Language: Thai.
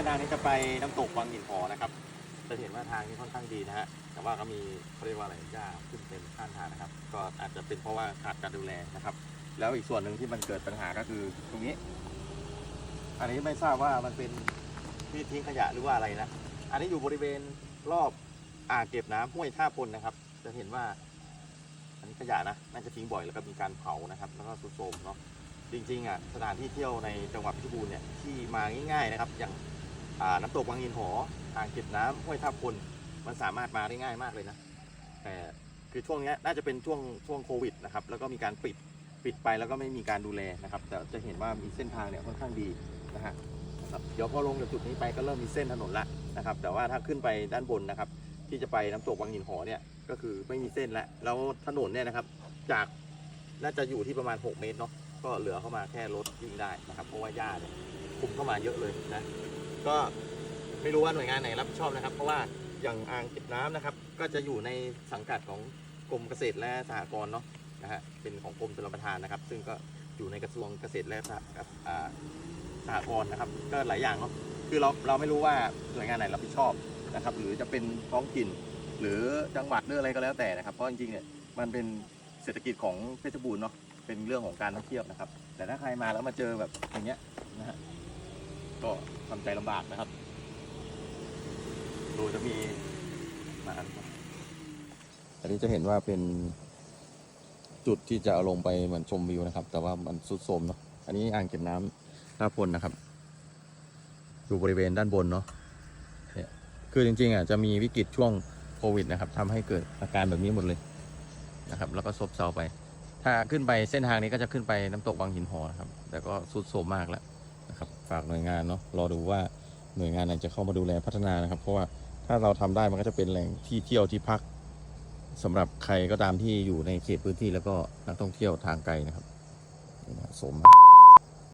ส้นทางนี้จะไปน้ำตกวังหินหอนะครับ จะเห็นว่าทางนี้ค่อนข้างดีนะฮะ แต่ว่าก็มีเขาเรียกว่าอะไรหญ้าขึ้นเต็มข้างทางนะครับ ก็อาจจะเป็นเพราะว่าขาดการดูแลนะครับ แล้วอีกส่วนหนึ่งที่มันเกิดปัญหาก็คือตรงนี้ อันนี้ไม่ทราบว่ามันเป็นที่ทิ้งขยะหรือว่าอะไรนะ อันนี้อยู่บริเวณรอบอ่างเก็บน้ำห้วยท่าพลนะครับ จะเห็นว่า อันนี้ขยะนะน่าจะทิ้งบ่อยแล้วก็มีการเผานะครับ แล้วก็สุดโทมเนาะจริงๆอะสถานที่เที่ยวในจังหวัดพชรบูรณ์เนี่ยที่มาง่ายๆนะครับอย่าง น้ำตกวังหินหออ่างเก็บน้ำห้วยท่าพลมันสามารถมาได้ง่ายมากเลยนะแต่คือช่วงนี้น่าจะเป็นช่วงช่วงโควิดนะครับแล้วก็มีการปิดปิดไปแล้วก็ไม่มีการดูแลนะครับ แต่จะเห็นว่ามีเส้นทางเนี่ยค่อนข้างดีนะฮะเดี๋ยวพอลงจากจุดนี้ไปก็เริ่มมีเส้นถนนละนะครับ แต่ว่าถ้าขึ้นไปด้านบนนะครับ ที่จะไปน้ำตกวังหินหอเนี่ยก็คือไม่มีเส้นล้วแล้วถนนเนี่ยนะครับ จากน่าจะอยู่ที่ประมาณ 6 เมตรเนาะก็เหลือเข้ามาแค่รถวิ่งได้นะครับ เพราะว่าหญ้าเนี่ยคุมเข้ามาเยอะเลยนะ ก็ไม่รู้ว่าหน่วยงานไหนรับผิดชอบนะครับ เพราะว่าอย่างอ่างเก็บน้ำนะครับ ก็จะอยู่ในสังกัดของกรมเกษตรและสหกรณ์เนาะนะฮะเป็นของกรมชลประทานนะครับ ซึ่งก็อยู่ในกระทรวงเกษตรและสหกับอ่าสหกรณ์นะครับ ก็หลายอย่างเนาะคือเราเราไม่รู้ว่าหน่วยงานไหนรับผิดชอบนะครับ หรือจะเป็นท้องถิ่นหรือจังหวัดหรืออะไรก็แล้วแต่นะครับ เพราะจริงๆเนี่ยมันเป็นเศรษฐกิจของเพชรบูรณ์เนาะเป็นเรื่องของการท่องเที่ยวนะครับ แต่ถ้าใครมาแล้วมาเจอแบบอย่างเงี้ยนะฮะ ก็ทำใจลำบากนะครับ ดูจะมีมาอันครับอันนี้จะเห็นว่าเป็นจุดที่จะเอาลงไปเหมือนชมวิวนะครับ แต่ว่ามันสุดโทมเนาะอันนี้อ่างเก็บน้ำท่าพลนะครับ อยู่บริเวณด้านบนเนาะเนี่ยคือจริงๆอะจะมีวิกฤตช่วงโควิดนะครับทำให้เกิดอาการแบบนี้หมดเลยนะครับ แล้วก็ซบเซาไป ถ้าขึ้นไปเส้นทางนี้ก็จะขึ้นไปน้ำตกวังหินหอนะครับ แต่ก็สุดโทมมากแล้วนะครับ ฝากหน่วยงานเนาะรอดูว่าหน่วยงานไหนจะเข้ามาดูแลพัฒนานะครับ เพราะว่าถ้าเราทำได้มันก็จะเป็นแหล่งที่เที่ยวที่พักสำหรับใครก็ตามที่อยู่ในเขตพื้นที่แล้วก็นักท่องเที่ยวทางไกลนะครับสมมา